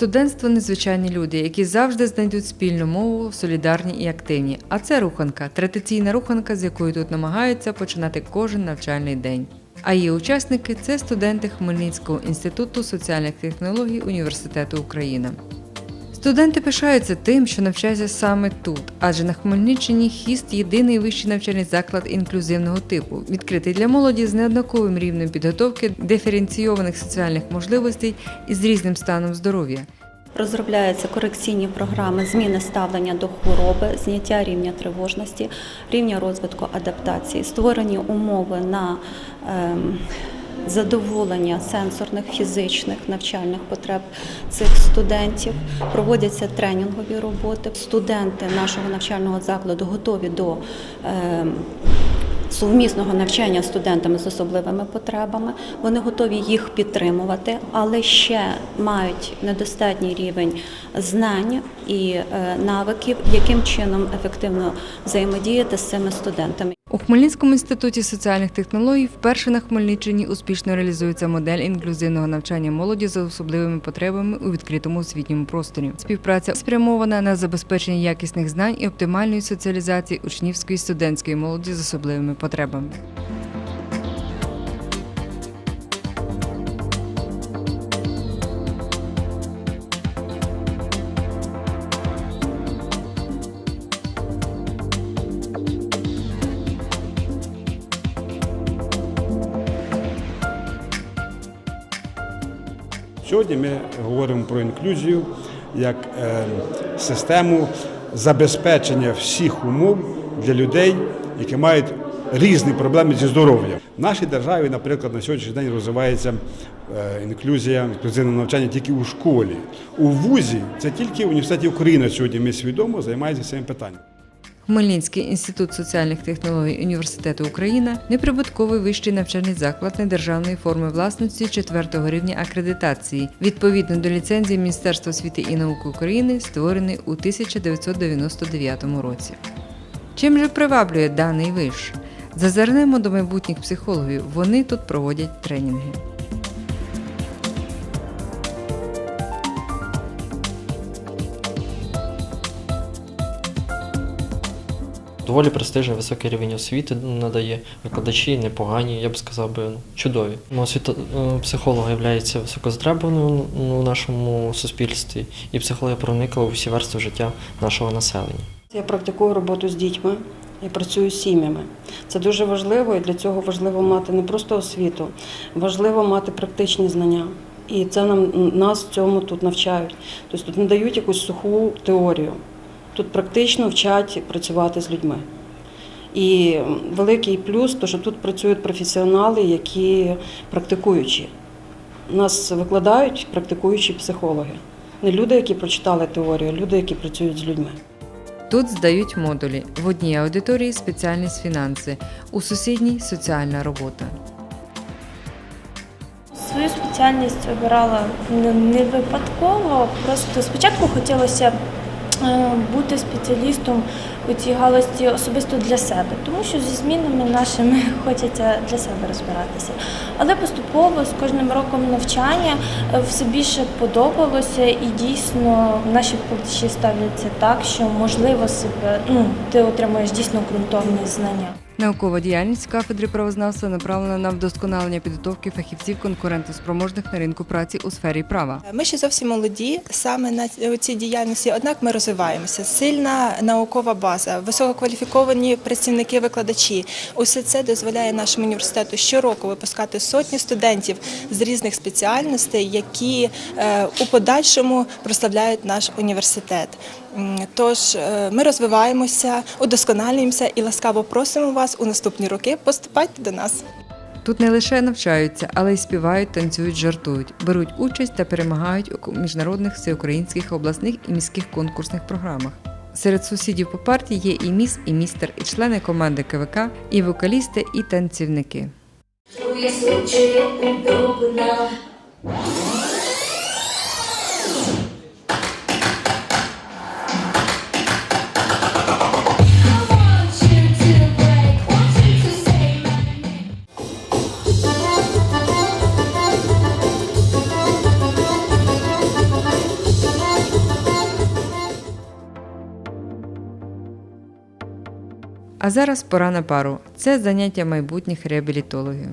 Студентство незвичайні люди, які завжди знайдуть спільну мову, солідарні і активні. А це руханка, традиційна руханка, з якою тут намагаються починати кожен навчальний день. А її учасники це студенти Хмельницького інституту соціальних технологій Університету Україна. Студенти пишаються тим, що навчаються саме тут, адже на Хмельниччині хіст єдиний вищий навчальний заклад інклюзивного типу, відкритий для молоді з неоднаковим рівнем підготовки, диференційованих соціальних можливостей і з різним станом здоров'я. Розробляються корекційні програми зміни ставлення до хвороби, зняття рівня тривожності, рівня розвитку адаптації, створені умови на ем, задоволення сенсорних, фізичних навчальних потреб цих студентів. Проводяться тренінгові роботи. Студенти нашого навчального закладу готові до ем, сумісного навчання студентами з особливими потребами. Вони готові їх підтримувати, але ще мають недостатній рівень знань і е, навиків, яким чином ефективно взаємодіяти з цими студентами. У Хмельницькому інституті соціальних технологій вперше на Хмельниччині успішно реалізується модель інклюзивного навчання молоді за особливими потребами у відкритому освітньому просторі. Співпраця спрямована на забезпечення якісних знань і оптимальної соціалізації учнівської студентської молоді з особливими потребами. Сьогодні ми говоримо про інклюзію як е, систему забезпечення всіх умов для людей, які мають різні проблеми зі здоров'ям. В нашій державі, наприклад, на сьогоднішній день розвивається е, інклюзія, інклюзивне навчання тільки у школі. У вузі це тільки університеті України сьогодні ми свідомо займається цим питанням. Хмельницький інститут соціальних технологій Університету Україна неприбутковий вищий навчальний заклад недержавної форми власності четвертого рівня акредитації, відповідно до ліцензії Міністерства освіти і науки України, створений у 1999 році. Чим же приваблює даний виш? Зазирнемо до майбутніх психологів. Вони тут проводять тренінги. Доволі престижний високий рівень освіти надає. Викладачі непогані, я б сказав би, ну, чудові. Ну, Освіта е, психолога є високозатребуваною у нашому суспільстві, і психологія проникла у всі верстви життя нашого населення. Я практикую роботу з дітьми і працюю з сім'ями. Це дуже важливо, і для цього важливо мати не просто освіту, важливо мати практичні знання. І це нам нас цьому тут навчають. Тобто тут не дають якусь суху теорію. Тут практично вчать працювати з людьми. І великий плюс, то що тут працюють професіонали, які практикуючі. Нас викладають практикуючі психологи. Не люди, які прочитали теорію, а люди, які працюють з людьми. Тут здають модулі. В одній аудиторії спеціальність фінанси, у сусідній соціальна робота. Свою спеціальність обирала не випадково. Просто спочатку хотілося бути спеціалістом у цій галузі особисто для себе, тому що зі змінами нашими хочеться для себе розбиратися. Але поступово з кожним роком навчання е, все більше подобалося, і дійсно наші викладачі ставляться так, що можливо себе ну ти отримуєш дійсно ґрунтовні знання. Наукова діяльність кафедри правознавства направлена на вдосконалення підготовки фахівців конкурентоспроможних на ринку праці у сфері права. Ми ще зовсім молоді саме на цій діяльності, однак ми розвиваємося. Сильна наукова база, висококваліфіковані працівники-викладачі. Усе це дозволяє нашому університету щороку випускати сотні студентів з різних спеціальностей, які е, у подальшому прославляють наш університет. Тож е, ми розвиваємося, удосконалюємося і ласкаво просимо вас у наступні роки поступайте до нас. Тут не лише навчаються, але й співають, танцюють, жартують, беруть участь та перемагають у міжнародних всеукраїнських обласних і міських конкурсних програмах. Серед сусідів по партії є і міс, і містер, і члени команди КВК, і вокалісти, і танцівники. Чує А зараз пора на пару. Це заняття майбутніх реабілітологів.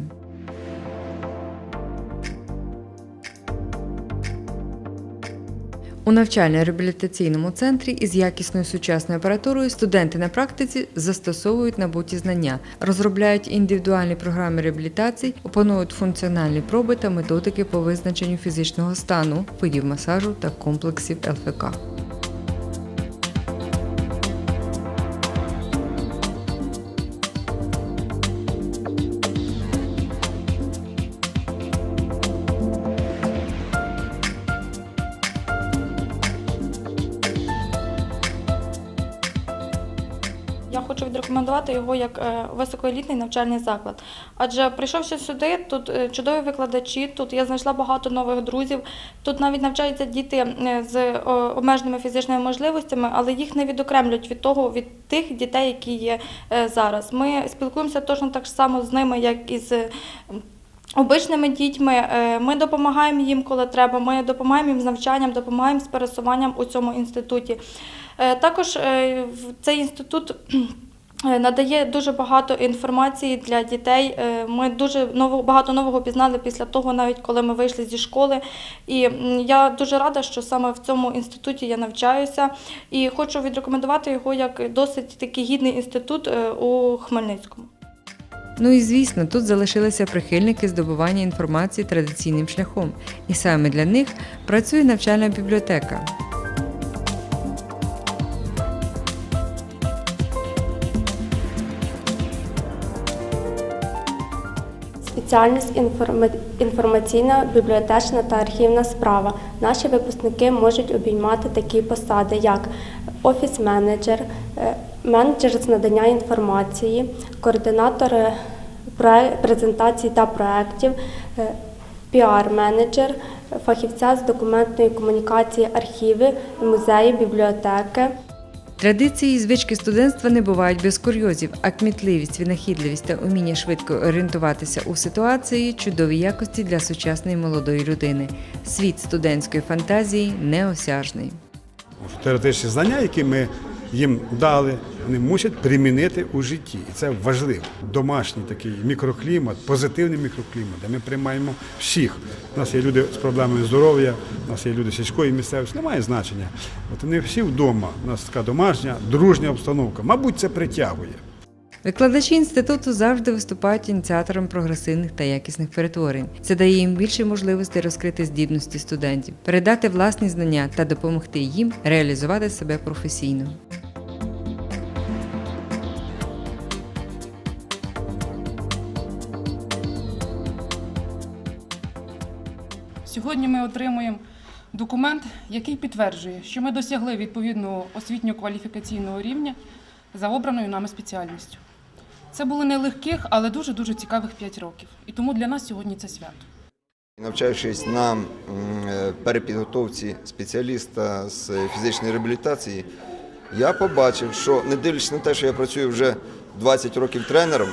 У навчально-реабілітаційному центрі із якісною сучасною апаратурою студенти на практиці застосовують набуті знання, розробляють індивідуальні програми реабілітації, опанують функціональні проби та методики по визначенню фізичного стану, видів масажу та комплексів ЛФК. Хочу відрекомендувати його як е, високоелітний навчальний заклад. Адже прийшовши сюди, тут е, чудові викладачі, тут я знайшла багато нових друзів. Тут навіть навчаються діти е, з обмеженими фізичними можливостями, але їх не відокремлюють від того, від тих дітей, які є зараз. Ми спілкуємося точно так само з ними, як і з Обичними дітьми ми допомагаємо їм, коли треба. Ми допомагаємо їм з навчанням, допомагаємо з пересуванням у цьому інституті. Також цей інститут надає дуже багато інформації для дітей. Е, Ми дуже багато нового пізнали після того, навіть коли ми вийшли зі школи. І я дуже рада, що саме в цьому інституті я навчаюся. І хочу відрекомендувати його як досить такий гідний інститут е, у Хмельницькому. Ну і звісно, тут залишилися прихильники здобування інформації традиційним шляхом, і саме для них працює навчальна бібліотека. Спеціальність інформаційна, бібліотечна та архівна справа. Наші випускники можуть обіймати такі посади, як офіс-менеджер, е, менеджер з надання інформації, координатор презентацій та проєктів, е, піар-менеджер, фахівця з документної комунікації, архіви, музеї, бібліотеки. Традиції і звички студентства не бувають без курйозів, а кмітливість, винахідливість та уміння швидко орієнтуватися у ситуації чудові якості для сучасної молодої людини. Світ студентської фантазії неосяжний. Теоретичні знання, які ми їм дали, вони мусять примінити у житті. І це важливо. Домашній такий мікроклімат, позитивний мікроклімат, де ми приймаємо всіх. У нас є люди з проблемами здоров'я, у нас є люди сільської місцевості, немає значення. От вони всі вдома. У нас така домашня, дружня обстановка. Мабуть, це притягує. Викладачі інституту завжди виступають ініціатором прогресивних та якісних перетворень. Це дає їм більше можливостей розкрити здібності студентів, передати власні знання та допомогти їм реалізувати себе професійно. Сьогодні ми отримуємо документ, який підтверджує, що ми досягли відповідного освітньо-кваліфікаційного рівня за обраною нами спеціальністю. Це були нелегких, але дуже-дуже цікавих 5 років. І тому для нас сьогодні це свято. Навчаючись на е, перепідготовці спеціаліста з фізичної реабілітації, я побачив, що не дивлячись на те, що я працюю вже 20 років тренером,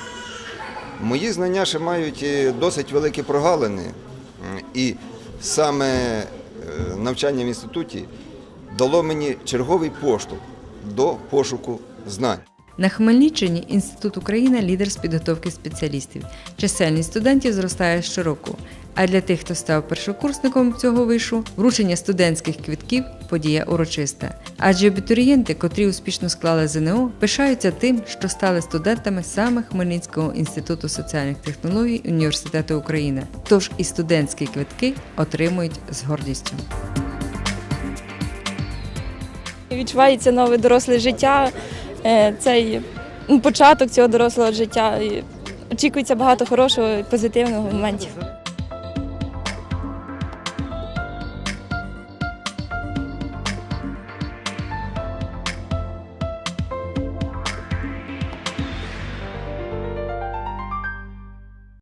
мої знання ще мають е, досить великі прогалини. І саме е, навчання в інституті дало мені черговий поштовх до пошуку знань. На Хмельниччині Інститут Україна лідер з підготовки спеціалістів. Чисельність студентів зростає щороку. А для тих, хто став першокурсником цього вишу, вручення студентських квитків подія урочиста. Адже абітурієнти, котрі успішно склали ЗНО, пишаються тим, що стали студентами саме Хмельницького інституту соціальних технологій Університету України. Тож і студентські квитки отримують з гордістю. Відчувається нове доросле життя, е, цей ну, початок цього дорослого життя. Очікується багато хорошого і позитивного моментів.